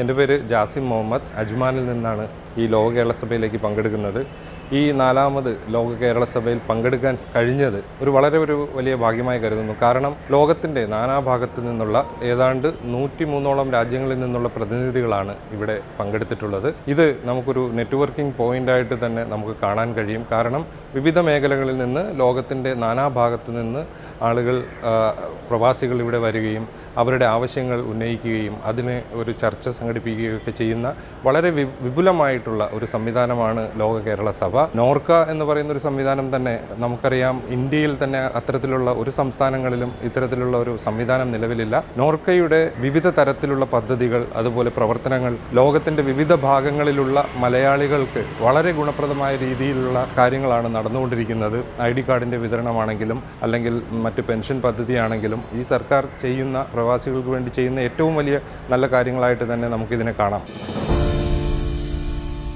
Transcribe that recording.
എന്റെ പേര് ജാസിം മുഹമ്മദ്. അജ്മാനിൽ നിന്നാണ് ഈ ലോക കേരള സഭയിലേക്ക് പങ്കെടുക്കുന്നത്. ഈ നാലാമത് ലോക കേരള സഭയിൽ പങ്കെടുക്കാൻ കഴിഞ്ഞത് ഒരു വളരെ ഒരു വലിയ ഭാഗ്യമായി കരുതുന്നു. കാരണം ലോകത്തിന്റെ നാനാഭാഗത്തു നിന്നുള്ള ഏതാണ്ട് നൂറ്റി മൂന്നോളം രാജ്യങ്ങളിൽ നിന്നുള്ള പ്രതിനിധികളാണ് ഇവിടെ പങ്കെടുത്തിട്ടുള്ളത്. ഇത് നമുക്കൊരു നെറ്റ്വർക്കിംഗ് പോയിന്റായിട്ട് തന്നെ നമുക്ക് കാണാൻ കഴിയും. കാരണം വിവിധ മേഖലകളിൽ നിന്ന് ലോകത്തിന്റെ നാനാഭാഗത്തു നിന്ന് ആളുകൾ പ്രവാസികൾ ഇവിടെ വരികയും അവരുടെ ആവശ്യങ്ങൾ ഉന്നയിക്കുകയും അതിന് ഒരു ചർച്ച സംഘടിപ്പിക്കുകയൊക്കെ ചെയ്യുന്ന വളരെ വിപുലമായിട്ടുള്ള ഒരു സംവിധാനമാണ് ലോക കേരള സഭ. നോർക്ക എന്ന് പറയുന്ന ഒരു സംവിധാനം തന്നെ നമുക്കറിയാം ഇന്ത്യയിൽ തന്നെ അത്തരത്തിലുള്ള ഒരു സംസ്ഥാനങ്ങളിലും ഇത്തരത്തിലുള്ള ഒരു സംവിധാനം നിലവിലില്ല. നോർക്കയുടെ വിവിധ തരത്തിലുള്ള പദ്ധതികൾ അതുപോലെ പ്രവർത്തനങ്ങൾ ലോകത്തിന്റെ വിവിധ ഭാഗങ്ങളിലുള്ള മലയാളികൾക്ക് വളരെ ഗുണപ്രദമായ രീതിയിലുള്ള കാര്യങ്ങളാണ് നടന്നുകൊണ്ടിരിക്കുന്നത്. ഐ ഡി കാർഡിന്റെ വിതരണമാണെങ്കിലും അല്ലെങ്കിൽ മറ്റ് പെൻഷൻ പദ്ധതിയാണെങ്കിലും ഈ സർക്കാർ ചെയ്യുന്ന പ്രവാസികൾക്ക് വേണ്ടി ചെയ്യുന്ന ഏറ്റവും വലിയ നല്ല കാര്യങ്ങളായിട്ട് തന്നെ നമുക്കിതിനെ കാണാം.